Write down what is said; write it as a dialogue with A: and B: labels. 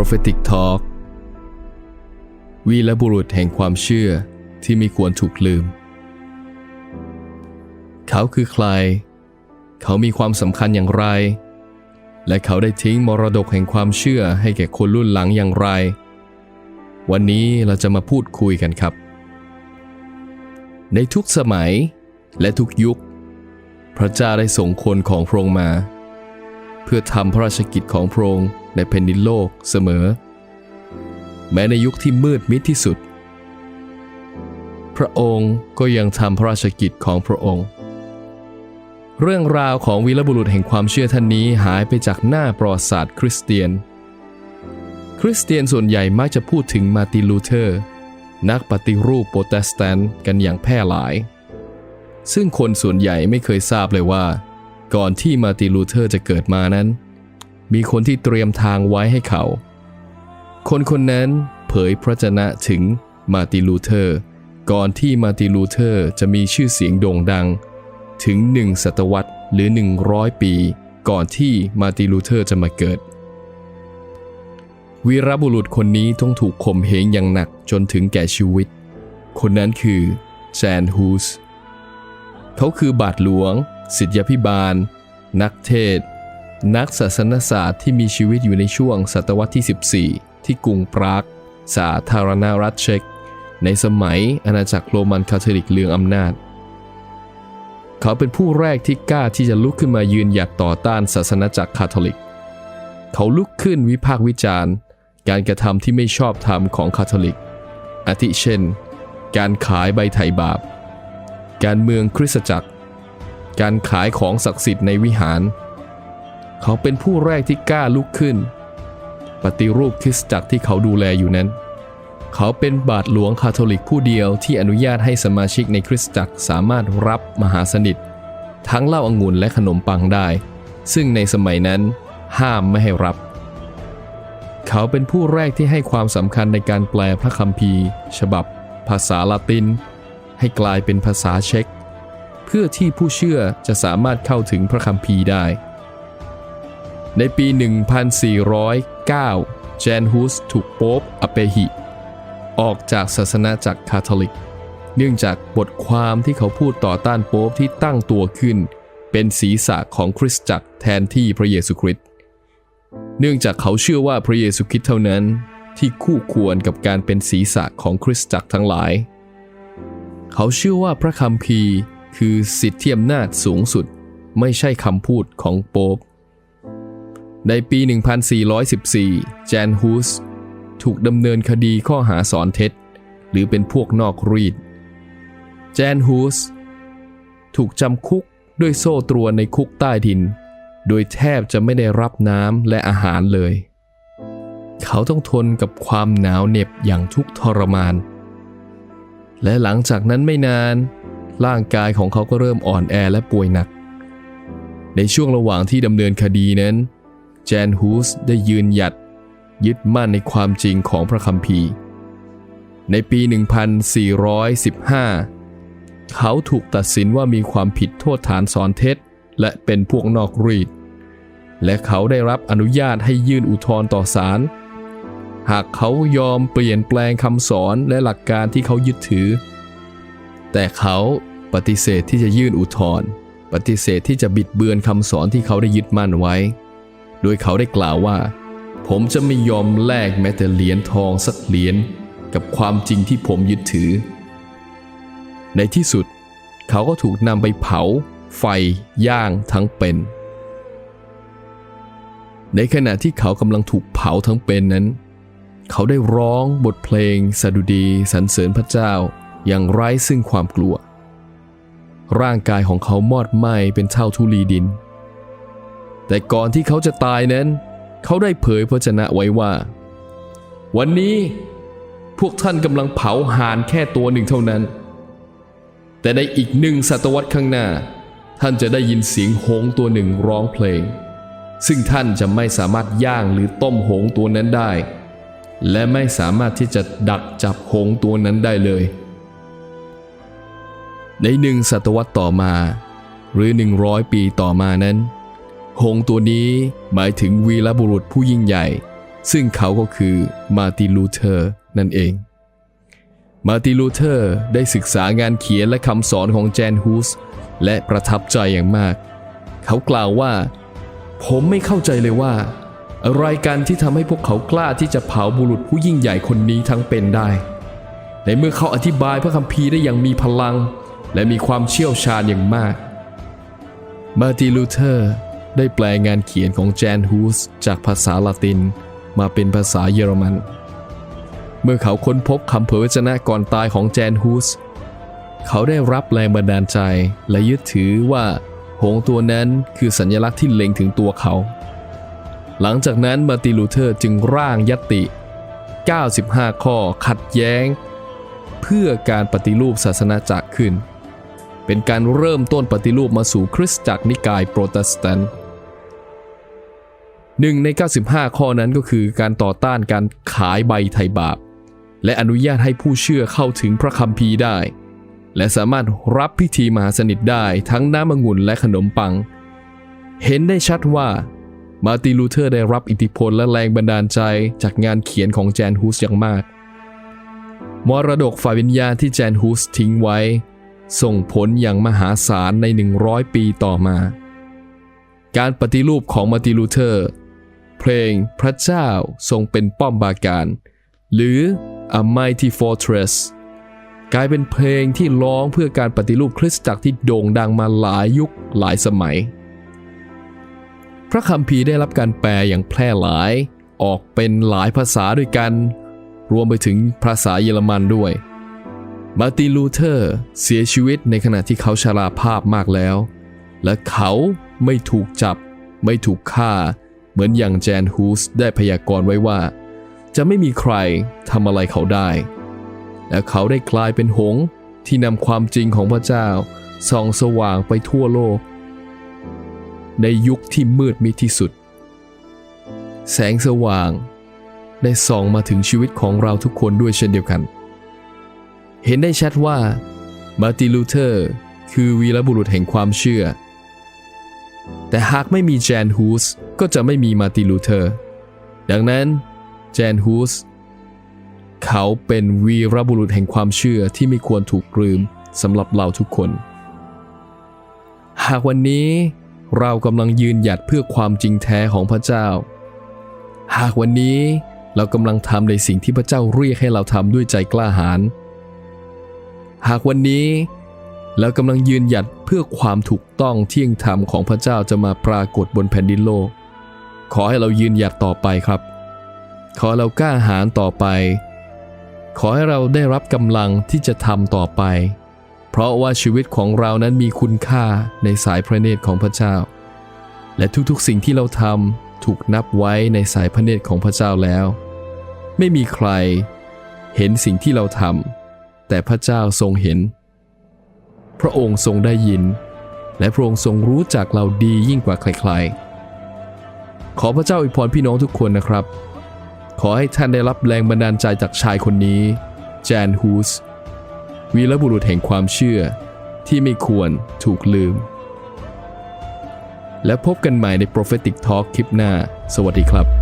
A: Prophetic Talk วีรบุรุษแห่งความเชื่อที่ไม่ควรถูกลืม เขาคือใคร เขามีความสำคัญอย่างไร และเขาได้ทิ้งมรดกแห่งความเชื่อให้แก่คนรุ่นหลังอย่างไร วันนี้เราจะมาพูดคุยกันครับ ในทุกสมัยและทุกยุค พระเจ้าได้ส่งคนของพระองค์มา เพื่อทำพระราชกิจของพระองค์ ในแผ่นดินโลกเสมอ แม้ในยุคที่มืดมิดที่สุด พระองค์ก็ยังทำพระราชกิจของพระองค์ เรื่องราวของวีรบุรุษแห่งความเชื่อท่านนี้หายไปจากหน้าประวัติศาสตร์คริสเตียน คริสเตียนส่วนใหญ่มักจะพูดถึงมาตินลูเทอร์ นักปฏิรูปโปรเตสแตนต์กันอย่างแพร่หลาย ซึ่งคนส่วนใหญ่ไม่เคยทราบเลยว่าก่อนที่มาตินลูเทอร์จะเกิดมานั้น มีคนที่เตรียมทางไว้ให้เขา คนคนนั้นเผยพระชนะถึงมาติลูเทอร์ ก่อนที่มาติลูเทอร์จะมีชื่อเสียงโด่งดัง ถึงหนึ่งศตวรรษหรือ 100 ปี ก่อนที่มาติลูเทอร์จะมาเกิด วีรบุรุษคนนี้ต้องถูกข่มเหงอย่างหนักจนถึงแก่ชีวิต คนนั้นคือแจนฮูส เขาคือบาทหลวงศิษยพิบาล นักเทศ นักศาสนศาสตร์ที่มีชีวิตอยู่ในช่วงศตวรรษที่ 14 ที่กรุงปราก สาธารณรัฐเช็ก ในสมัยอาณาจักรโรมันคาทอลิกเลืองอำนาจ เขาเป็นผู้แรกที่กล้าที่จะลุกขึ้นมายืนหยัดต่อต้านศาสนาจักรคาทอลิก เขาลุกขึ้นวิพากษ์วิจารณ์ การกระทำที่ไม่ชอบธรรมของคาทอลิก อาทิเช่น การขายใบไถ่บาป การเมืองคริสตจักร การขายของศักดิ์สิทธิ์ในวิหาร เขาเป็นผู้แรกที่กล้าลุกขึ้น ปฏิรูปคริสตจักรที่เขาดูแลอยู่นั้น เขาเป็นบาทหลวงคาทอลิกผู้เดียวที่อนุญาตให้สมาชิกในคริสตจักรสามารถรับมหาสนิท ทั้งเหล้าองุ่นและขนมปังได้ ซึ่งในสมัยนั้นห้ามไม่ให้รับ เขาเป็นผู้แรกที่ให้ความสำคัญในการแปลพระคัมภีร์ ฉบับ ภาษาละติน ให้กลายเป็นภาษาเช็กเพื่อที่ผู้เชื่อจะสามารถเข้าถึงพระคัมภีร์ได้ ในปี 1409 เจนฮุสถูกโป๊ปอเปหิ ออกจากศาสนาจักรคาทอลิก เนื่องจากบทความที่เขาพูดต่อต้านโป๊ปที่ตั้งตัวขึ้น เป็นศีรษะของคริสตจักรแทนที่พระเยซูคริสต์ เนื่องจากเขาเชื่อว่าพระเยซูคริสต์เท่านั้นที่คู่ควรกับการเป็นศีรษะของคริสตจักรทั้งหลาย เขาเชื่อว่าพระคัมภีร์คือสิทธิอำนาจสูงสุด ไม่ใช่คำพูดของโป๊ป ในปี 1414 แจนฮูส ถูกดำเนินคดีข้อหาสอนเท็จ หรือเป็นพวกนอกรีด แจนฮูส ถูกจำคุกด้วยโซ่ตรวนในคุกใต้ดิน โดยแทบจะไม่ได้รับน้ำและอาหารเลย เขาต้องทนกับความหนาวเหน็บอย่างทุกทรมาน และหลังจากนั้นไม่นาน ร่างกายของเขาก็เริ่มอ่อนแอและป่วยหนัก ในช่วงระหว่างที่ดำเนินคดีนั้น จนฮูสได้ยืนหยัด ยึดมั่นในความจริงของพระคัมภีร์ ในปี 1415 เขาถูกตัดสินว่ามีความผิดโทษฐานสอนเท็จ และเป็นพวกนอกรีด และเขาได้รับอนุญาตให้ยื่นอุทธรณ์ต่อศาลหากเขายอมเปลี่ยนแปลงคำสอนและหลักการที่เขายึดถือ แต่เขาปฏิเสธที่จะยื่นอุทธรณ์ปฏิเสธที่จะบิดเบือนคำสอนที่เขาได้ยึดมั่นไว้ โดยเขาได้กล่าวว่า ผมจะไม่ยอมแลกแม้แต่เหรียญทองสักเหรียญกับความจริงที่ผมยึดถือ ในที่สุด เขาก็ถูกนำไปเผา ไฟ ย่างทั้งเป็น ในขณะที่เขากำลังถูกเผาทั้งเป็นนั้น เขาได้ร้องบทเพลงสดุดีสรรเสริญพระเจ้าอย่างไร้ซึ่งความกลัว ร่างกายของเขามอดไหม้เป็นเท่าทุลีดิน แต่ก่อนที่เขาจะตายนั้น เขาได้เผยพระชนะไว้ว่า วันนี้พวกท่านกำลังเผาห่านแค่ตัวหนึ่งเท่านั้น แต่ในอีกหนึ่งศตวรรษข้างหน้า ท่านจะได้ยินเสียงหงตัวหนึ่งร้องเพลง ซึ่งท่านจะไม่สามารถย่างหรือต้มหงตัวนั้นได้ และไม่สามารถที่จะดักจับหงตัวนั้นได้เลย ในหนึ่งศตวรรษต่อมา หรือ 100 ปีต่อมานั้น หงตัวนี้หมายถึงวีรบุรุษผู้ยิ่งใหญ่ ซึ่งเขาก็คือมาร์ติลูเทอร์นั่นเอง มาร์ติลูเทอร์ได้ศึกษางานเขียนและคำสอนของแจนฮูสและประทับใจอย่างมาก เขากล่าวว่า ผมไม่เข้าใจเลยว่า อะไรกันที่ทำให้พวกเขากล้าที่จะเผาบุรุษผู้ยิ่งใหญ่คนนี้ทั้งเป็นได้ ในเมื่อเขาอธิบายพระคัมภีร์ได้อย่างมีพลัง และมีความเชี่ยวชาญอย่างมาก มาร์ติลูเทอร์ ได้แปลงานเขียนของแจนฮูสจากภาษาละติน มาเป็นภาษาเยอรมัน เมื่อเขาค้นพบคำเผยวจนะก่อนตายของแจนฮูส เขาได้รับแรงบันดาลใจและยึดถือว่า หงตัวนั้นคือสัญลักษณ์ที่เล็งถึงตัวเขา หลังจากนั้นมาร์ติลูเทอร์จึงร่างยตติ 95 ข้อขัดแย้ง เพื่อการปฏิรูปศาสนาจักรขึ้นเป็นการเริ่มต้นปฏิรูปมาสู่คริสตจักรนิกายโปรเตสแตนต์ หนึ่งใน 95 ข้อนั้นก็คือการต่อต้านการขายใบไถ่บาป และอนุญาตให้ผู้เชื่อเข้าถึงพระคัมภีร์ได้ และสามารถรับพิธีมหาสนิทได้ทั้งน้ำองุ่นและขนมปัง เห็นได้ชัดว่ามาร์ติลูเทอร์ได้รับอิทธิพลและแรงบันดาลใจจากงานเขียนของแจนฮูสอย่างมาก มรดกฝ่ายวิญญาณที่แจนฮูสทิ้งไว้ ส่งผลอย่างมหาศาลใน 100 ปีต่อมา การปฏิรูปของมาร์ติลูเทอร์ เพลงพระเจ้าทรงเป็นป้อมบาการ หรือ A Mighty Fortress กลายเป็นเพลงที่ร้องเพื่อการปฏิรูปคริสตจักรที่โด่งดังมาหลายยุคหลายสมัย พระคัมภีร์ได้รับการแปลอย่างแพร่หลายออกเป็นหลายภาษาด้วยกัน รวมไปถึงภาษาเยอรมันด้วยมาร์ตินลูเทอร์เสียชีวิตในขณะที่เขาชราภาพมากแล้ว และเขาไม่ถูกจับ ไม่ถูกฆ่า เหมือนอย่างแจนฮูสได้พยากรณ์ไว้ว่า จะไม่มีใครทำอะไรเขาได้ และเขาได้กลายเป็นหงส์ที่นำความจริงของพระเจ้าส่องสว่างไปทั่วโลก ในยุคที่มืดมิดที่สุด แสงสว่างได้ส่องมาถึงชีวิตของเราทุกคนด้วยเช่นเดียวกัน เห็นได้ชัดว่ามาร์ติลูเทอร์คือวีรบุรุษแห่งความเชื่อ แต่หากไม่มีแจนฮูส ก็จะไม่มีมาร์ตินลูเทอร์ ดังนั้นแจนฮูสเขาเป็นวีรบุรุษแห่งความเชื่อที่ไม่ควรถูกลืมสำหรับเราทุกคน หากวันนี้เรากำลังยืนหยัดเพื่อความจริงแท้ของพระเจ้า หากวันนี้เรากำลังทำในสิ่งที่พระเจ้าเรียกให้เราทำด้วยใจกล้าหาญ หากวันนี้เรากำลังยืนหยัดเพื่อความถูกต้องเที่ยงธรรมของพระเจ้าจะมาปรากฏบนแผ่นดินโลก ขอให้เรายืนหยัดต่อไปครับ ขอเรากล้าหาญต่อไป ขอให้เราได้รับกำลังที่จะทำต่อไป เพราะว่าชีวิตของเรานั้นมีคุณค่าในสายพระเนตรของพระเจ้า และทุกๆสิ่งที่เราทำถูกนับไว้ในสายพระเนตรของพระเจ้าแล้ว ไม่มีใครเห็นสิ่งที่เราทำแต่พระเจ้าทรงเห็น พระองค์ทรงได้ยิน และพระองค์ทรงรู้จักเราดียิ่งกว่าใครๆ ขอพระเจ้าอวยพรพี่น้องทุกคนนะครับ ขอให้ท่านได้รับแรงบันดาลใจจากชายคนนี้แจนฮูสวีรบุรุษแห่งความเชื่อที่ไม่ควรถูกลืม และพบกันใหม่ใน Prophetic Talk คลิปหน้า สวัสดีครับ